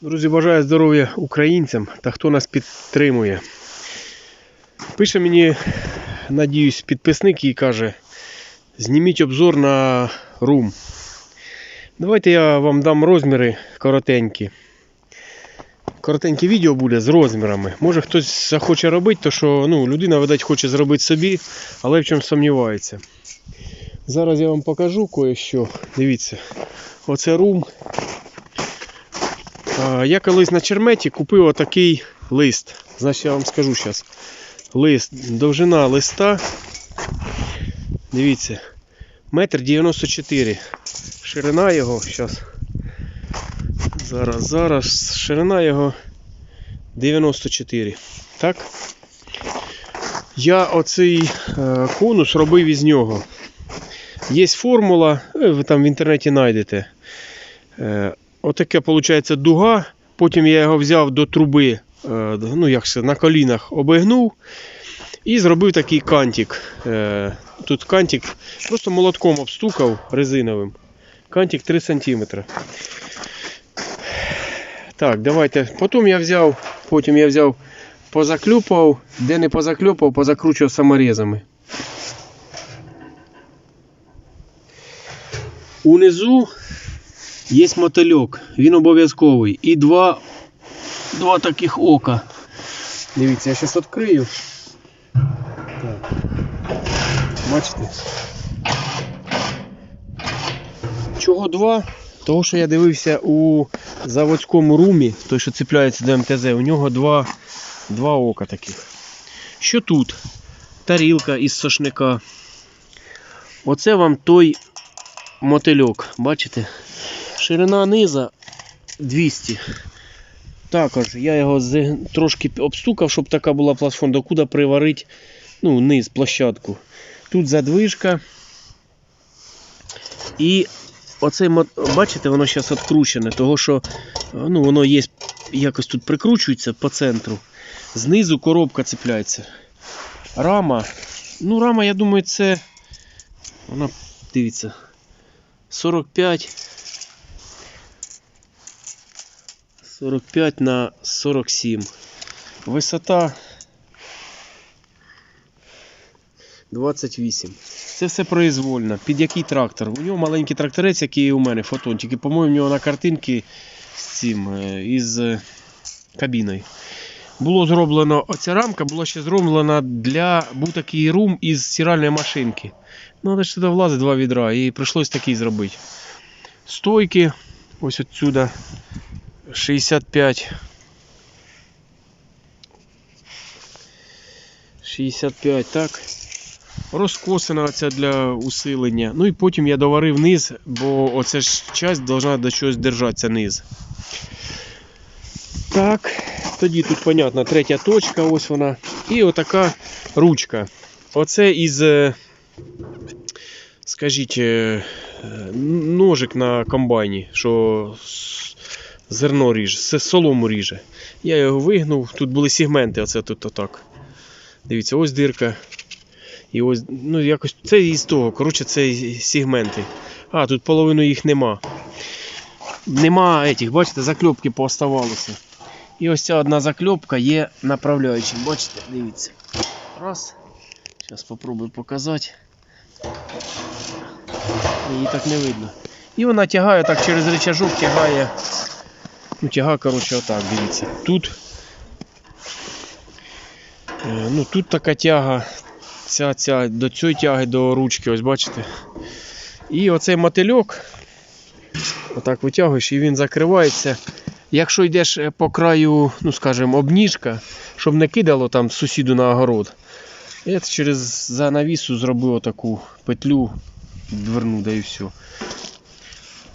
Друзі, бажаю здоров'я українцям та хто нас підтримує. Пише мені, надіюсь, підписник і каже: зніміть обзор на рум. Давайте я вам дам розміри коротенькі. Коротеньке відео буде з розмірами. Може хтось захоче робити, то що ну, людина, видать, хоче зробити собі, але в чому сумнівається. Зараз я вам покажу кое-що. Дивіться, оце рум. А, Я колись на черметі купив отакий лист. Значить, я вам скажу зараз. Лист, довжина листа. Дивіться. Метр 94. Ширина його. Зараз. Зараз, зараз. Ширина його 94. Так. Я оцей е, конус робив із нього. Є формула, е, ви там в інтернеті знайдете. Отаке, виходить, дуга. Потім я його взяв до труби, е, ну як це, на колінах обігнув і зробив такий кантик. Е, Тут кантик просто молотком обстукав резиновим. Кантик 3 см. Так, давайте. Потім я взяв, потім я взяв, позаклюпав, де не позаклюпав, позакручував саморезами. Унизу є мотильок, він обов'язковий. І два, два таких ока. Дивіться, я зараз відкрию. Так. Бачите? Чого два? Того, що я дивився у заводському румі, той, що цепляється до МТЗ, у нього два, два ока таких. Що тут? Тарілка із сошника. Оце вам той мотильок, бачите? Ширина низа 200. Також я його трошки обстукав, щоб така була платформа, докуди приварити ну, низ, площадку. Тут задвижка. І оцей бачите, воно зараз відкручене, того що ну, воно є, якось тут прикручується по центру. Знизу коробка цепляється. Рама. Ну, рама, я думаю, це. Вона, дивіться, 45. 45 на 47. Висота 28. Це все произвольно. Під який трактор? У нього маленький тракторець, який у мене, фотон. Тільки, по-моєму, у нього на картинці з цим, е, із е, кабіною. Було зроблено, оця рамка була ще зроблена для, був такий рум із стиральної машинки. Ну, але ж сюди влазить два відра і прийшлось такий зробити. Стойки, ось отсюда 65. 65, так. Розкосина оця для усилення. Ну і потім я доварив низ, бо оця ж часть должна до чогось держатися низ. Так, тоді тут, понятно, третя точка, ось вона. І отака ручка. Оце із, е, скажіть, е, ножик на комбайні, що зерно ріже, с- солому ріже. Я його вигнув, тут були сегменти, оце тут отак. Дивіться, ось дирка. І ось, ну якось це із того. Коротше, це сегменти. А, тут половину їх нема. Нема этих, бачите, закльопки пооставалися. І ось ця одна закльопка є направляючим. Бачите, дивіться. Раз. Зараз спробую показати. Її так не видно. І вона тягає так через рычажок, тягає. Ну, тяга, коротше, отак, дивіться. Тут. е, Ну, тут така тяга. Ця, ця, до цієї тяги до ручки, ось бачите. І оцей мотильок. Отак витягуєш і він закривається. Якщо йдеш е, по краю, ну скажімо, обніжка, щоб не кидало там сусіду на огород. Я через занавісу зробив отаку петлю, дверну, да і все.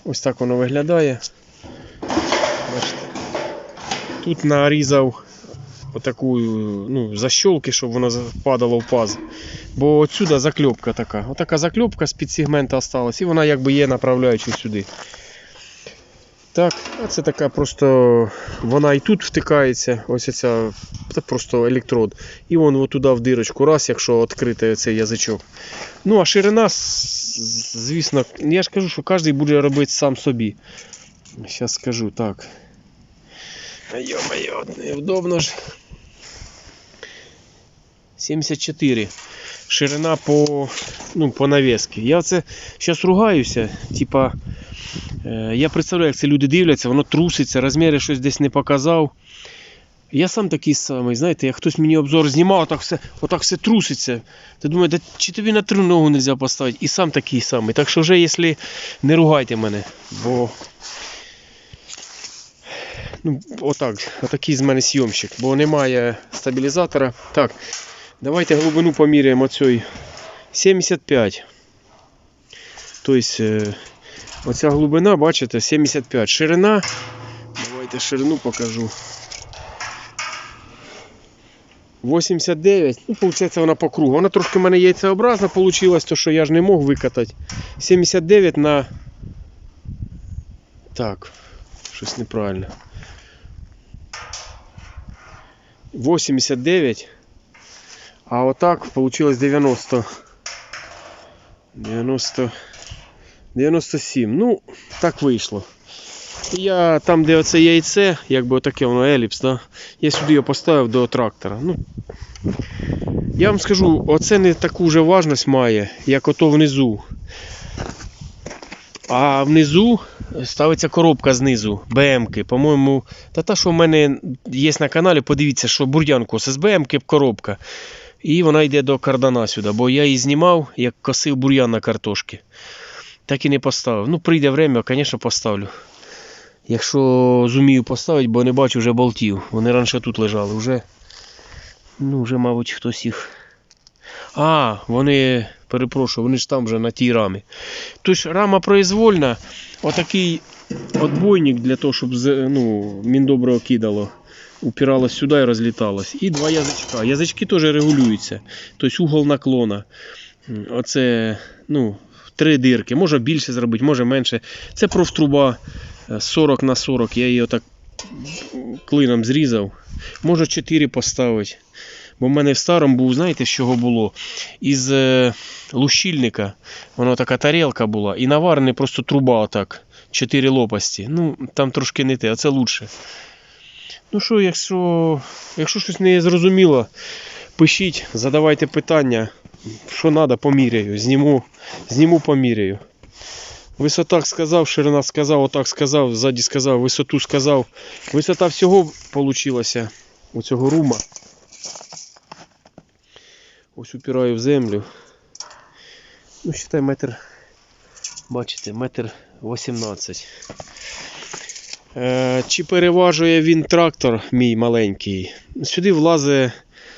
Ось так воно виглядає. Тут нарізав отаку ну, защолки, щоб воно за- падало в паз. Бо отсюда закльопка така. Отака закльопка з під сегмента осталась, і вона якби є направляючи сюди. Так, а це така просто. Вона і тут втикається, ось ця просто електрод. І вон туди в дирочку, раз, якщо відкрити цей язичок. Ну, а ширина, звісно, я ж кажу, що кожен буде робити сам собі. Зараз скажу так. Йо-моє, невдобно ж. 74. Ширина по, ну, по навески. Я це зараз ругаюся. Типа, е, я представляю, як це люди дивляться, воно труситься, розміри щось десь не показав. Я сам такий самий, знаєте, як хтось мені обзор знімав, отак все, отак все труситься. Ти думаєш, чи тобі на тру ногу не можна поставити? І сам такий самий. Так що вже, якщо не ругайте мене, бо. Ну, отак, отакий з мене сйомщик, бо немає стабілізатора. Так, давайте глибину поміряємо оцей 75. Тобто, е, оця глибина, бачите, 75. Ширина. Давайте ширину покажу. 89, ну, виходить, вона по кругу. Вона трошки в мене яйцеобразна вийшла, то що я ж не мог викатати. 79 на. Так, щось неправильно. 89. А отак получилось 90. 90. 97. Ну, так вийшло. Я там, де оце яйце, якби отаке воно еліпс, да? я сюди його поставив до трактора. Ну, я вам скажу, оце не таку вже важність має, як ото внизу. А внизу ставиться коробка знизу, БМки. По-моєму, та та, що в мене є на каналі, подивіться, що бур'янку з БМки коробка. І вона йде до кардана сюди, бо я її знімав, як косив бур'ян на картошки. Так і не поставив. Ну, прийде время, звісно, поставлю. Якщо зумію поставити, бо не бачу вже болтів. Вони раніше тут лежали. Вже, ну, вже, мабуть, хтось їх. А, вони, перепрошую, вони ж там вже на тій рамі. Тож рама произвольна, отакий отбойник для того, щоб ну, міндоброго кидало. Упиралось сюди і розліталось. І два язичка. Язички теж регулюються. Тобто угол наклона. Оце, ну, три дирки. Може більше зробити, може менше. Це профтруба е, 40 на 40. Я її отак клином зрізав. Можу 4 поставити. Бо в мене в старому був, знаєте, з чого було? Із е, лущильника. Воно така тарілка була. І наварений просто труба отак. 4 лопасті. Ну, там трошки не те, а це лучше. Ну що, якщо, якщо щось не зрозуміло, пишіть, задавайте питання. Що треба, поміряю. Зніму, зніму поміряю. Висота сказав, ширина сказав, отак сказав, ззаді сказав, висоту сказав. Висота всього вийшла у цього рума. Ось упираю в землю. Ну, считай, метр. Бачите, метр 18. Е, чи переважує він трактор мій маленький? Сюди влазить,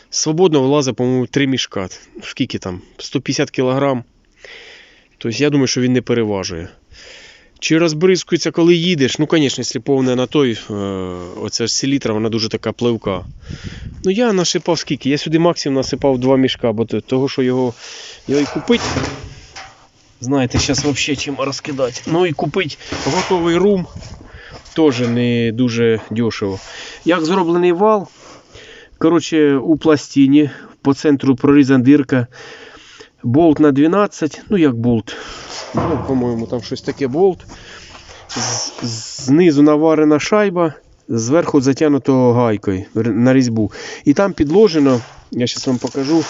свободно влазить, по-моєму, 3 мішка. Скільки там? 150 кг. Тобто я думаю, що він не переважує. Чи розбризкується, коли їдеш? Ну, звісно, якщо повне на той, е, оця ж селітра, вона дуже така пливка. Ну я насипав скільки? Я сюди максимум насипав 2 мішка, бо того, що його, його і купити. Знаєте, зараз взагалі чим розкидати. Ну і купити готовий рум теж не дуже дешево. Як зроблений вал, коротше, у пластині по центру прорізана дирка. Болт на 12, ну як болт. Ну, по-моєму, там щось таке болт. Знизу наварена шайба, зверху затягнуто гайкою на різьбу. І там підложено, я зараз вам покажу,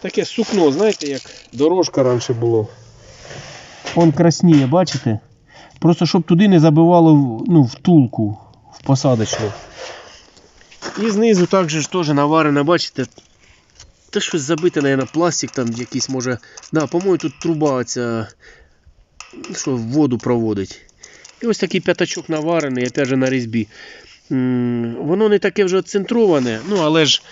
таке сукно, знаєте, як дорожка раніше було. Он красніє, бачите? Просто щоб туди не забивало ну, втулку в посадочну. І знизу також теж наварено, бачите, те щось забите, наверное, пластик там якийсь може. Да, по-моєму, тут труба ця, що воду проводить. І ось такий п'ятачок наварений, опять же на різьбі. Воно не таке вже центроване, ну але ж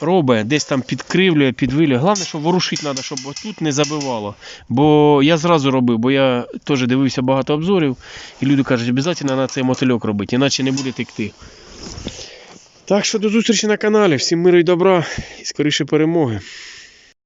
робить, десь там підкривлює, підвилює. Головне, щоб ворушити треба, щоб тут не забивало. Бо я зразу робив, бо я теж дивився багато обзорів, і люди кажуть, обов'язково треба цей мотильок робити, іначе не буде текти. Так що до зустрічі на каналі. Всім миру і добра і скоріше перемоги.